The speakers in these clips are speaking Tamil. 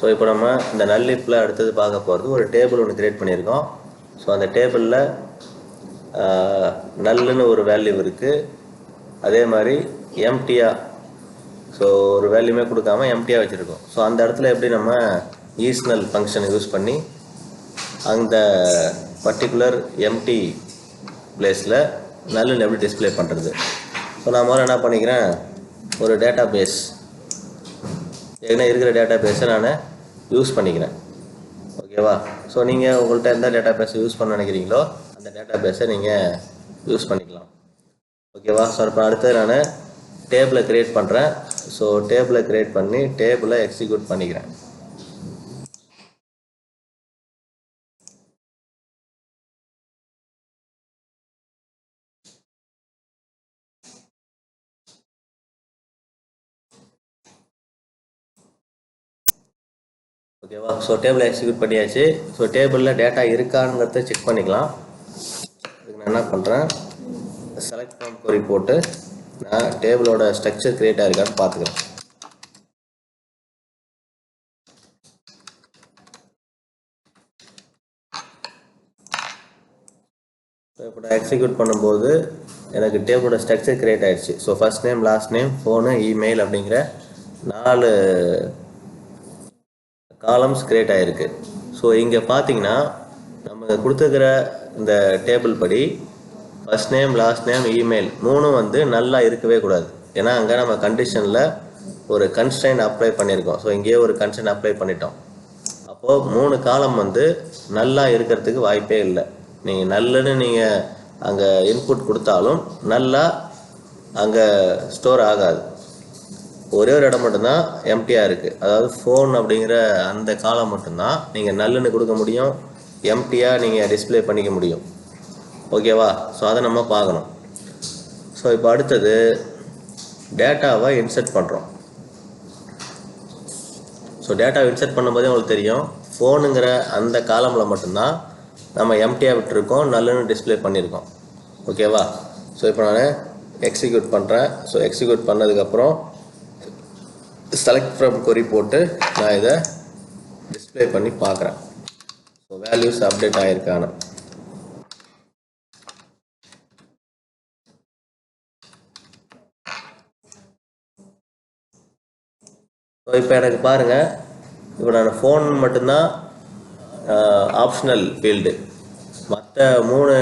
ஸோ இப்போ நம்ம இந்த நல்லிப்பில் அடுத்தது பார்க்க போகிறது ஒரு டேபிள் ஒன்று கிரியேட் பண்ணியிருக்கோம். ஸோ அந்த டேபிளில் நல்லுன்னு ஒரு வேல்யூ இருக்குது அதே மாதிரி எம்டியாக ஸோ ஒரு வேல்யூமே கொடுக்காம எம்டியாக வச்சுருக்கோம். ஸோ அந்த இடத்துல எப்படி நம்ம ஈஸ்னல் ஃபங்க்ஷனை யூஸ் பண்ணி அந்த பர்டிகுலர் எம்டி பிளேஸில் நல்லுன்னு எப்படி டிஸ்ப்ளே பண்ணுறது ஸோ நான் முதல்ல என்ன பண்ணிக்கிறேன்? ஒரு டேட்டா பேஸ் ஏற்கனவே இருக்கிற டேட்டா பேஸை நான் யூஸ் பண்ணிக்கிறேன். ஓகேவா ஸோ நீங்கள் உங்கள்கிட்ட எந்த டேட்டா பேஸை யூஸ் பண்ண நினைக்கிறீங்களோ அந்த டேட்டா பேஸை நீங்கள் யூஸ் பண்ணிக்கலாம் ஓகேவா ஸோ இப்போ அடுத்து நான் டேபிளை க்ரியேட் பண்ணுறேன் ஸோ டேபிளை க்ரியேட் பண்ணி டேபிளை எக்ஸிக்யூட் பண்ணிக்கிறேன். ஓகேவா ஸோ டேபிள் எக்ஸிக்யூட் பண்ணியாச்சு. ஸோ டேபிளில் டேட்டா இருக்காங்கிறத செக் பண்ணிக்கலாம். அதுக்கு நான் என்ன பண்ணுறேன் செலக்ட் ஃப்ரம் கொரி போட்டு நான் டேபிளோட ஸ்ட்ரக்சர் க்ரியேட் ஆகிருக்கான்னு பார்த்துக்கிறேன். ஸோ இப்போ நான் எக்ஸிக்யூட் பண்ணும்போது எனக்கு டேபிளோட ஸ்ட்ரக்சர் க்ரியேட் ஆயிடுச்சு so first name last name phone email அப்படிங்கிற நாலு காலம்ஸ் கிரியேட் ஆகிருக்கு ஸோ இங்கே பார்த்தீங்கன்னா நம்ம கொடுத்துருக்கிற இந்த டேபிள் படி first name last name email மூணும் வந்து நல்லா இருக்கவே கூடாது. ஏன்னா அங்கே நம்ம கண்டிஷனில் ஒரு கன்ஸ்டைன் அப்ளை பண்ணியிருக்கோம். ஸோ இங்கேயே ஒரு கன்ஸ்டைன் அப்ளை பண்ணிட்டோம். அப்போது மூணு காலம் வந்து நல்லா இருக்கிறதுக்கு வாய்ப்பே இல்லை. நீங்கள் நல்லன்னு நீங்கள் அங்கே இன்புட் கொடுத்தாலும் நல்லா அங்கே ஸ்டோர் ஆகாது. ஒரே ஒரு இடம் மட்டும்தான் எம்டியாக இருக்குது அதாவது ஃபோன் அப்படிங்கிற அந்த காலம் மட்டும்தான் நீங்கள் நல்லுன்னு கொடுக்க முடியும் எம்டியாக நீங்கள் டிஸ்பிளே பண்ணிக்க முடியும். ஓகேவா ஸோ அதை நம்ம பார்க்கணும். ஸோ இப்போ அடுத்தது டேட்டாவை இன்சர்ட் பண்ணுறோம் ஸோ டேட்டாவை இன்சர்ட் பண்ணும்போதே உங்களுக்கு தெரியும் ஃபோனுங்கிற அந்த காலமில் மட்டும்தான் நம்ம எம்டியாக விட்டுருக்கோம் நல்லுன்னு டிஸ்ப்ளே பண்ணியிருக்கோம். ஓகேவா ஸோ இப்போ நான் எக்ஸிக்யூட் பண்ணுறேன் ஸோ எக்ஸிக்யூட் பண்ணதுக்கப்புறம் செலக்ட் ஃப்ரம் கொரி போட்டு நான் இதை டிஸ்ப்ளே பண்ணி பார்க்குறேன். ஸோ வேல்யூஸ் அப்டேட் ஆகிருக்கான்னு ஸோ இப்போ எனக்கு பாருங்கள் இப்போ நான் ஃபோன் மட்டும்தான் ஆப்ஷனல் ஃபீல்டு மற்ற மூணு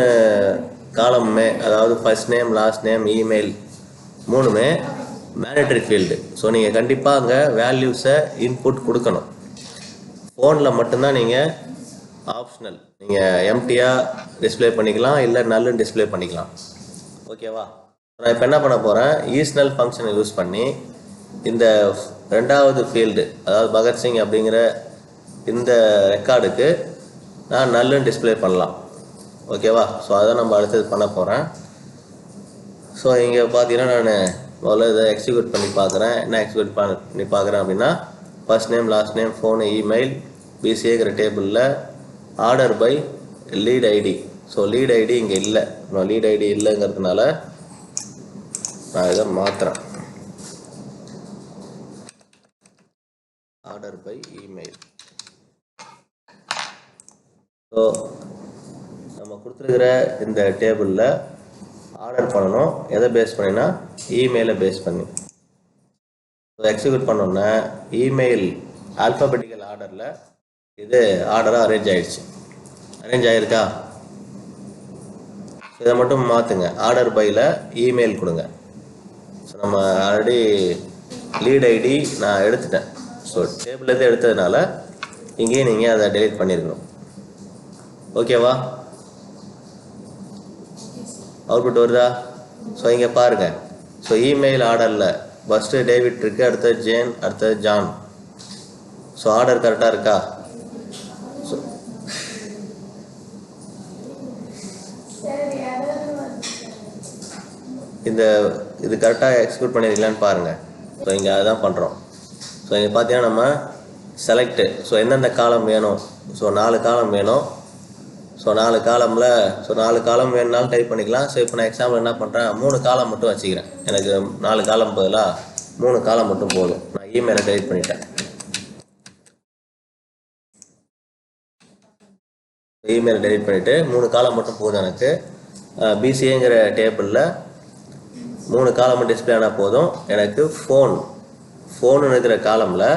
காலமுமே அதாவது first name last name email மூணுமே மேண்டட்ரி ஃபீல்டு ஸோ நீங்கள் கண்டிப்பாக அங்கே வேல்யூஸை இன்புட் கொடுக்கணும். ஃபோனில் மட்டும்தான் நீங்கள் ஆப்ஷனல் நீங்கள் எம்டியாக டிஸ்ப்ளே பண்ணிக்கலாம் இல்லை நல்லுன்னு டிஸ்ப்ளே பண்ணிக்கலாம். ஓகேவா நான் இப்போ என்ன பண்ண போகிறேன் ஈஸ்னல் ஃபங்க்ஷனை யூஸ் பண்ணி இந்த ரெண்டாவது ஃபீல்டு அதாவது பகத்சிங் அப்படிங்கிற இந்த ரெக்கார்டுக்கு நான் நல்லுன்னு டிஸ்ப்ளே பண்ணலாம். ஓகேவா ஸோ அதை நம்ம அடுத்தது பண்ண போகிறேன் ஸோ இங்கே பார்த்தீங்கன்னா நான் முதல்ல இதை எக்ஸிக்யூட் பண்ணி பார்க்குறேன். என்ன எக்ஸிக்யூட் பண்ணி பார்க்குறேன் அப்படின்னா first name last name phone email பிசிஏங்கிற டேபிளில் order by lead ID so lead ID இங்கே இல்லை. நான் லீட் ஐடி இல்லைங்கிறதுனால நான் இதை மாற்றுறேன் ஆர்டர் பை இமெயில் ஸோ நம்ம கொடுத்துருக்கிற இந்த டேபிளில் ஆர்டர் பண்ணணும். எதை பேஸ் பண்ணினா இமெயிலை பேஸ் பண்ணி. எக்ஸிக்யூட் பண்ணோன்னே இமெயில் ஆல்ஃபாபெட்டிக்கல் ஆர்டரில் இது ஆர்டராக அரேஞ்ச் ஆயிடுச்சு. அரேஞ்ச் ஆயிருக்கா? இதை மட்டும் மாற்றுங்க ஆர்டர் பையில் இமெயில் கொடுங்க. ஸோ நம்ம ஆல்ரெடி லீட் ஐடி நான் எடுத்துட்டேன். ஸோ டேபிள்லேருந்து எடுத்ததுனால இங்கேயும் நீங்கள் அதை டெலிட் பண்ணியிருக்கணும் ஓகேவா அவுட்புட் வருதா? ஸோ இங்கே பாருங்கள் ஸோ இமெயில் ஆர்டரில் ஃபஸ்ட்டு டேவிட் இருக்கு அடுத்தது ஜேன் அடுத்தது ஜான் ஸோ ஆர்டர் கரெக்டாக இருக்கா? ஸோ இந்த இது கரெக்டாக எக்ஸிக்யூட் பண்ணியிருக்கலான்னு பாருங்கள் ஸோ இங்கே அதுதான் பண்ணுறோம் ஸோ இங்கே பார்த்தீங்கன்னா நம்ம செலக்டு ஸோ எந்தெந்த காலம் வேணும்? ஸோ நாலு காலம் வேணும். ஸோ நாலு காலமில் ஸோ நாலு காலம் வேணுனாலும் டைப் பண்ணிக்கலாம். ஸோ இப்போ நான் எக்ஸாம்பிள் என்ன பண்ணுறேன் மூணு காலம் மட்டும் வச்சுக்கிறேன். எனக்கு நாலு காலம் பதிலாக மூணு காலம் மட்டும் போதும். நான் இமெயிலை டைப் பண்ணிட்டேன். இமெயில் டெலிட் பண்ணிவிட்டு மூணு காலம் மட்டும் போதும் எனக்கு. பிசிஏங்கிற டேபிளில் மூணு காலம் டிஸ்பிளே ஆனால் போதும். எனக்கு ஃபோன் ஃபோன் இருக்கிற காலமில்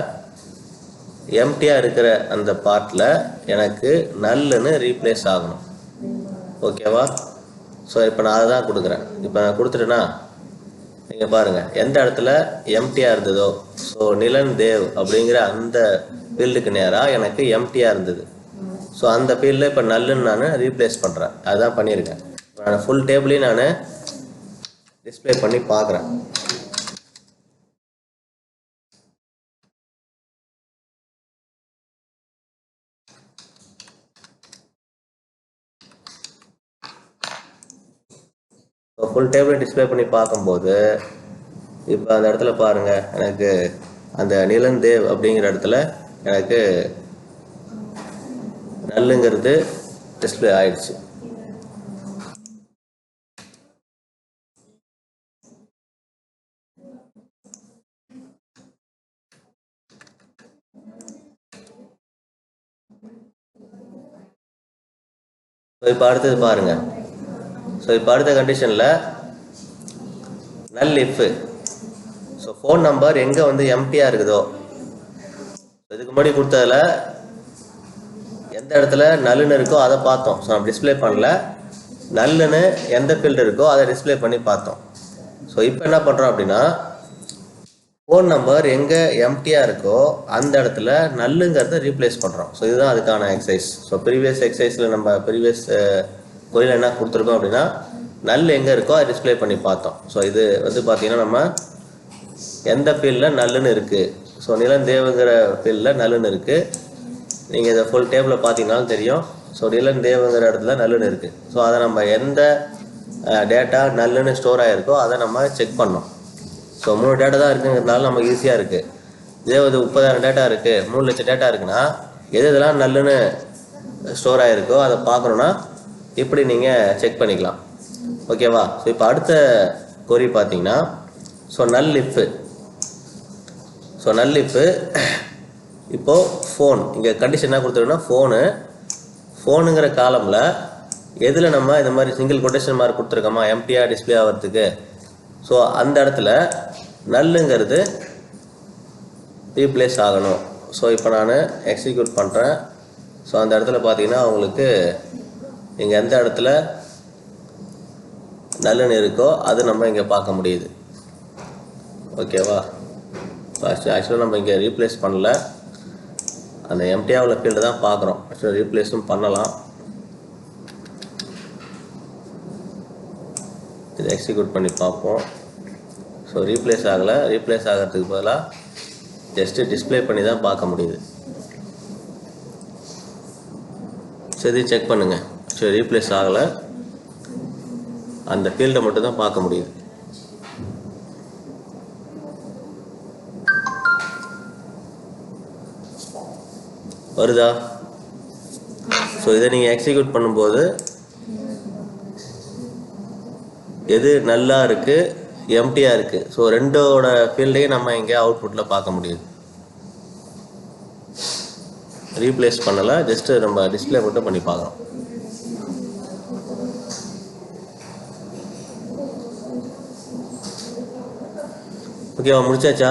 எம்டியாக இருக்கிற அந்த பார்ட்டில் எனக்கு நல்லுன்னு ரீப்ளேஸ் ஆகணும். ஓகேவா ஸோ இப்போ நான் அதை தான் கொடுக்குறேன். இப்போ நான் கொடுத்துட்டேன்னா நீங்கள் பாருங்கள் எந்த இடத்துல எம்டியாக இருந்ததோ ஸோ நிலன் தேவ் அப்படிங்கிற அந்த ஃபீல்டுக்கு நேராக எனக்கு எம்டியாக இருந்தது. ஸோ அந்த ஃபீல்டில் இப்போ நல்லுன்னு நான் ரீப்ளேஸ் பண்ணுறேன் அதுதான் பண்ணியிருக்கேன். நான் ஃபுல் டேபிளையும் நான் டிஸ்ப்ளே பண்ணி பார்க்குறேன். ஃபுல் டேபிள் டிஸ்ப்ளே பண்ணி பார்க்கும்போது இப்போ அந்த இடத்துல பாருங்க எனக்கு அந்த நிலன் தேவ் அப்படிங்கிற இடத்துல எனக்கு நல்லுங்கிறது டிஸ்பிளே ஆயிடுச்சு. இப்போ அடுத்தது பாருங்க. ஸோ இப்போ அடுத்த கண்டிஷனில் நல் இஃப் ஸோ ஃபோன் நம்பர் எங்கே வந்து எம்டியாக இருக்குதோ? இதுக்கு முன்னாடி கொடுத்ததில் எந்த இடத்துல நல்லுன்னு இருக்கோ அதை பார்த்தோம். ஸோ நம்ம டிஸ்ப்ளே பண்ணல. நல்லுன்னு எந்த ஃபீல்டு இருக்கோ அதை டிஸ்ப்ளே பண்ணி பார்த்தோம். ஸோ இப்போ என்ன பண்ணுறோம் அப்படின்னா ஃபோன் நம்பர் எங்கே எம்டியாக இருக்கோ அந்த இடத்துல நல்லுங்கிறத ரீப்ளேஸ் பண்ணுறோம் ஸோ இதுதான் அதுக்கான எக்ஸசைஸ் ஸோ ப்ரீவியஸ் எக்ஸசைஸில் நம்ம ப்ரீவியஸ் கொரியில் என்ன கொடுத்துருக்கோம் அப்படின்னா நல் எங்கே இருக்கோ அதை டிஸ்ப்ளே பண்ணி பார்த்தோம். ஸோ இது வந்து பார்த்தீங்கன்னா நம்ம எந்த ஃபீல்டில் நல்லுன்னு இருக்குது ஸோ நிலந்தேவுங்கிற ஃபீல்டில் நல்லுன்னு இருக்குது நீங்கள் இதை ஃபுல் டேபிளில் பார்த்தீங்கன்னாலும் தெரியும். ஸோ நிலந்தேவுங்கிற இடத்துல நல்லுன்னு இருக்குது ஸோ அதை நம்ம எந்த டேட்டா நல்லுன்னு ஸ்டோர் ஆகிருக்கோ அதை நம்ம செக் பண்ணோம். ஸோ மூணு டேட்டா தான் இருக்குங்கிறதுனால நமக்கு ஈஸியாக இருக்குது இதே ஒரு முப்பதாயிரம் டேட்டா இருக்குது மூணு லட்சம் டேட்டா இருக்குன்னா எது இதெல்லாம் நல்லுன்னு ஸ்டோர் ஆகிருக்கோ அதை பார்க்கணுன்னா இப்படி நீங்கள் செக் பண்ணிக்கலாம். ஓகேவா ஸோ இப்போ அடுத்த கொரி பார்த்தீங்கன்னா ஸோ நல் இஃப்பு ஸோ நல் இஃப்பு இப்போது ஃபோன் இங்கே கண்டிஷன் என்ன கொடுத்துருக்கோன்னா ஃபோனு ஃபோனுங்கிற காலமில் எதில் நம்ம இந்த மாதிரி சிங்கிள் கொட்டேஷன் மார்க் கொடுத்துருக்கோமா? எம்டிஆர் டிஸ்ப்ளே ஆகிறதுக்கு ஸோ அந்த இடத்துல நல்லுங்கிறது ரீப்ளேஸ் ஆகணும். ஸோ இப்போ நான் எக்ஸிக்யூட் பண்ணுறேன் ஸோ அந்த இடத்துல பார்த்தீங்கன்னா உங்களுக்கு இங்கே எந்த இடத்துல நல்லெண்ணெய் இருக்கோ அது நம்ம இங்கே பார்க்க முடியுது. ஓகேவா? ஆக்சுவலாக நம்ம இங்கே ரீப்ளேஸ் பண்ணல. அந்த எம்டிஆர் உள்ள ஃபீல்டு தான் பார்க்குறோம். ஆக்சுவலாக ரீப்ளேஸும் பண்ணலாம். இதை எக்ஸிக்யூட் பண்ணி பார்ப்போம். ஸோ ரீப்ளேஸ் ஆகலை. ரீப்ளேஸ் ஆகிறதுக்கு பதிலாக ஜஸ்ட்டு டிஸ்ப்ளே பண்ணி தான் பார்க்க முடியுது. சரி செக் பண்ணுங்கள் சரி ரீப்ளேஸ் ஆகலை. அந்த ஃபீல்டை மட்டும் தான் பார்க்க முடியுது. வருதா? ஸோ இதை நீங்கள் எக்ஸிக்யூட் பண்ணும்போது எது நல்லா இருக்குது எம்டியாக இருக்குது ஸோ ரெண்டோட ஃபீல்டையும் நம்ம இங்கே அவுட்புட்டில் பார்க்க முடியுது. ரீப்ளேஸ் பண்ணலை ஜஸ்ட்டு நம்ம டிஸ்பிளே மட்டும் பண்ணி பார்க்குறோம். ஓகேவா முடிச்சாச்சா